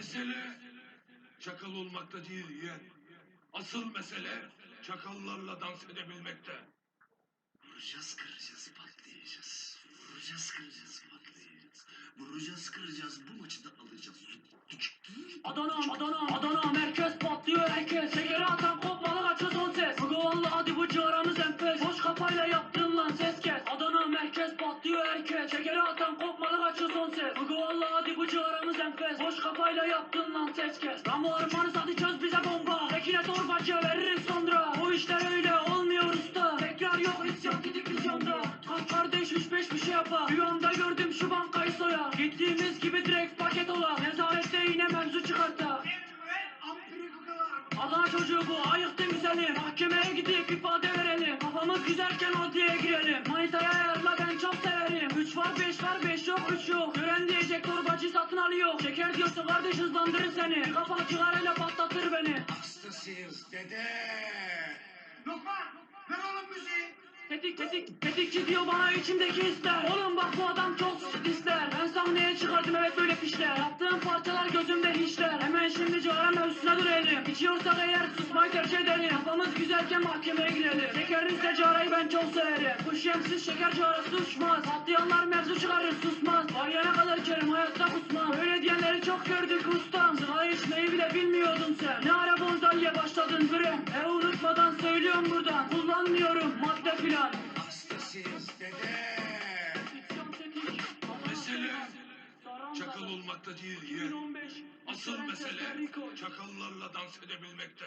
Mesele çakal olmakta değil yeğen. Asıl mesele çakallarla dans edebilmekte. Vuracağız, kıracağız, patlayacağız. Vuracağız, kıracağız, patlayacağız. Vuracağız, kıracağız, bu maçı da alacağız. Adana, Adana, Adana merkez patlıyor herkes Şekeri atan kopmalı kaçıyor son ses Bugü valla hadi bu ciğaramız enfes Boş kafayla yaptın lan ses kes Adana merkez patlıyor ses Bugü valla hadi bu ciğaramız enfes. Boş kafayla yaptın lan ses kes. Ramo armanı hadi çöz bize bomba. Tekine torbacıya veririz sonra. O işler öyle olmuyor usta. Tekrar yok isyan gidik vizyonda Kalk kardeş üç beş bir şey yapar. Rüyamda gördüm şu bankayı soya Gittiğimiz gibi direkt paket ola Nezarette yine mevzu çıkarta. Adana çocuğu bu ayıktı güzelim Mahkemeye gidip ifade verelim. Kafamız güzelken adliye girelim. Manitaya var 5 var 5 yok 3 yok. Gören diyecek torbacı satın alıyor. Şeker diyorsa kardeş hızlandırır seni. Kafa cigarayla patlatır beni. Hastasıyız dede. Lokman, ver oğlum müziği. Tetik tetik tetikçi diyor bana içimdeki hisler. Oğlum bak bu adam çok ister Ben sahneye çıkardım evet böyle fişler Yaptığım parçalar gözümde hiçler. Hemen şimdi cigara mevzusuna dönelim. İçiyorsak eğer susmayı tercih edelim. Kafamız güzelken mahkemeye girelim Şekerimizle cigarayı ben çok severim. Kuş yemsiz şeker cigarası uçmaz çıkarır susmaz. Bayana kadar içerim hayatta kusmam Öyle diyenleri çok gördük ustam. Sigara içmeyi bile bilmiyordun sen. Ne ara bonzalye başladın bre E unutmadan söylüyorum buradan. Kullanmıyorum madde filan. Hastasıyız dede. Mesele çakal olmakta değil yeğen. Asıl mesele çakallarla dans edebilmekte.